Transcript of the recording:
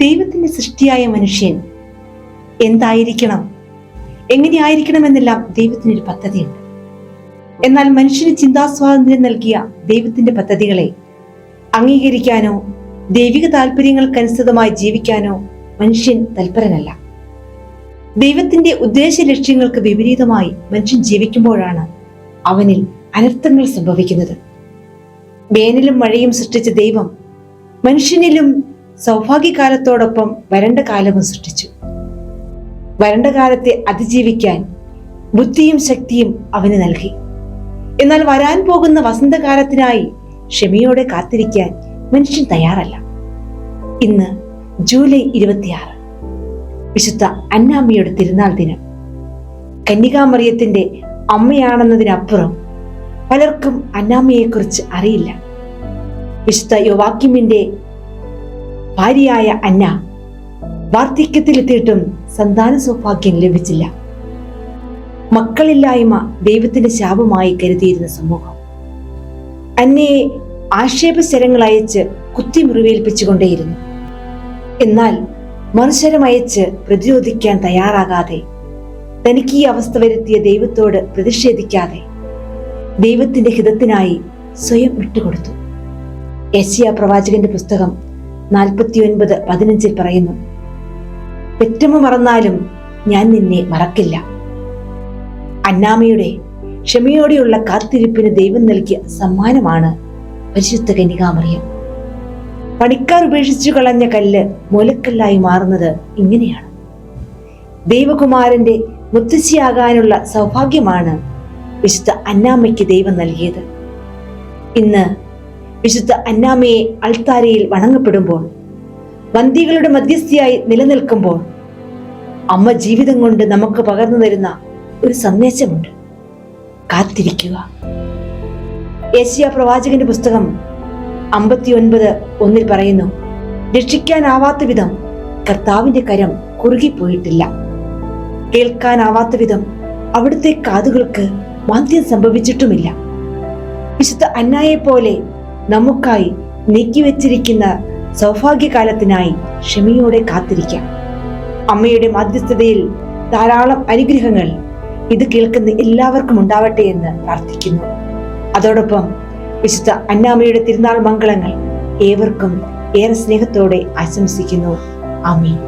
ദൈവത്തിന്റെ സൃഷ്ടിയായ മനുഷ്യൻ എന്തായിരിക്കണം? എങ്ങനെയായിരിക്കണമെന്നെല്ലാം ദൈവത്തിനൊരു പദ്ധതിയുണ്ട്. എന്നാൽ മനുഷ്യന് ചിന്താസ്വാതന്ത്ര്യം നൽകിയ ദൈവത്തിന്റെ പദ്ധതികളെ അംഗീകരിക്കാനോ ദൈവിക താല്പര്യങ്ങൾക്കനുസൃതമായി ജീവിക്കാനോ മനുഷ്യൻ തൽപരനല്ല. ദൈവത്തിന്റെ ഉദ്ദേശ ലക്ഷ്യങ്ങൾക്ക് വിപരീതമായി മനുഷ്യൻ ജീവിക്കുമ്പോഴാണ് അവനിൽ അനർത്ഥങ്ങൾ സംഭവിക്കുന്നത്. വേനലും മഴയും സൃഷ്ടിച്ച ദൈവം മനുഷ്യനിലും സൗഭാഗ്യകാലത്തോടൊപ്പം വരണ്ട കാലവും സൃഷ്ടിച്ചു. വരണ്ട കാലത്തെ അതിജീവിക്കാൻ ബുദ്ധിയും ശക്തിയും അവന് നൽകി. എന്നാൽ വരാൻ പോകുന്ന വസന്തകാലത്തിനായി ക്ഷമയോടെ കാത്തിരിക്കാൻ മനുഷ്യൻ തയ്യാറല്ല. ഇന്ന് ജൂലൈ ഇരുപത്തിയാറ് വിശുദ്ധ അന്നാമ്മയുടെ തിരുനാൾ ദിനം. കന്യകാമറിയത്തിന്റെ അമ്മയാണെന്നതിനപ്പുറം പലർക്കും അന്നാമ്മയെക്കുറിച്ച് അറിയില്ല. വിശുദ്ധ യോവാക്യമിന്റെ ഭാര്യയായ അന്ന വാർദ്ധക്യത്തിലെത്തിയിട്ടും സന്താന സൗഭാഗ്യം ലഭിച്ചില്ല. മക്കളില്ലായ്മ ദൈവത്തിന്റെ ശാപമായി കരുതിയിരുന്ന സമൂഹം. അന്നയെ ആക്ഷേപശരങ്ങൾ അയച്ച് കുത്തി മുറിവേൽപ്പിച്ചുകൊണ്ടേയിരുന്നു. എന്നാൽ മനുഷ്യരം അയച്ച് പ്രതിരോധിക്കാൻ തയ്യാറാകാതെ തനിക്ക് ഈ അവസ്ഥ വരുത്തിയ ദൈവത്തോട് പ്രതിഷേധിക്കാതെ ദൈവത്തിന്റെ ഹിതത്തിനായി സ്വയം വിട്ടുകൊടുത്തു. യശിയ പ്രവാചകന്റെ പുസ്തകം നാൽപ്പത്തിയൊൻപത് പതിനഞ്ചിൽ പറയുന്നു പെറ്റമ്മ മറന്നാലും ഞാൻ നിന്നെ മറക്കില്ല. അന്നാമയുടെ ക്ഷമയോടെയുള്ള കാത്തിരിപ്പിന് ദൈവം നൽകിയ സമ്മാനമാണ് പരിശുദ്ധ കന്യകാമറിയം. പണിക്കാർ ഉപേക്ഷിച്ചു കളഞ്ഞ കല്ല് മൂലക്കല്ലായി മാറുന്നത് ഇങ്ങനെയാണ്. ദൈവകുമാരന്റെ മുത്തശ്ശിയാകാനുള്ള സൗഭാഗ്യമാണ് വിശുദ്ധ അന്നാമ്മയ്ക്ക് ദൈവം നൽകിയത്. ഇന്ന് വിശുദ്ധ അന്നാമയെ അൾത്താരയിൽ വണങ്ങപ്പെടുമ്പോൾ വന്തികളുടെ മധ്യസ്ഥയായി നിലനിൽക്കുമ്പോൾ അമ്മ ജീവിതം കൊണ്ട് നമുക്ക് പകർന്നു തരുന്ന ഒരു സന്ദേശമുണ്ട്. കാത്തിരിക്കുക. ഏഷ്യ പ്രവാചകന്റെ പുസ്തകം അമ്പത്തിയൊൻപത് ഒന്നിൽ പറയുന്നു രക്ഷിക്കാനാവാത്ത വിധം കർത്താവിന്റെ കരം കുറുകിപ്പോയിട്ടില്ല. കേൾക്കാനാവാത്ത വിധം അവിടുത്തെ കാതുകൾക്ക് മാന്ദ്യം സംഭവിച്ചിട്ടുമില്ല. വിശുദ്ധ അന്നായെ പോലെ നമുക്കായി നീക്കിവെച്ചിരിക്കുന്ന സൗഭാഗ്യകാലത്തിനായി ക്ഷമയോടെ കാത്തിരിക്കാം. അമ്മയുടെ മാധ്യസ്ഥതയിൽ ധാരാളം അനുഗ്രഹങ്ങൾ ഇത് കേൾക്കുന്ന എല്ലാവർക്കും ഉണ്ടാവട്ടെ എന്ന് പ്രാർത്ഥിക്കുന്നു. അതോടൊപ്പം വിശുദ്ധ അന്നാമയുടെ തിരുനാൾ മംഗളങ്ങൾ ഏവർക്കും ഏറെ സ്നേഹത്തോടെ ആശംസിക്കുന്നു. ആമീൻ.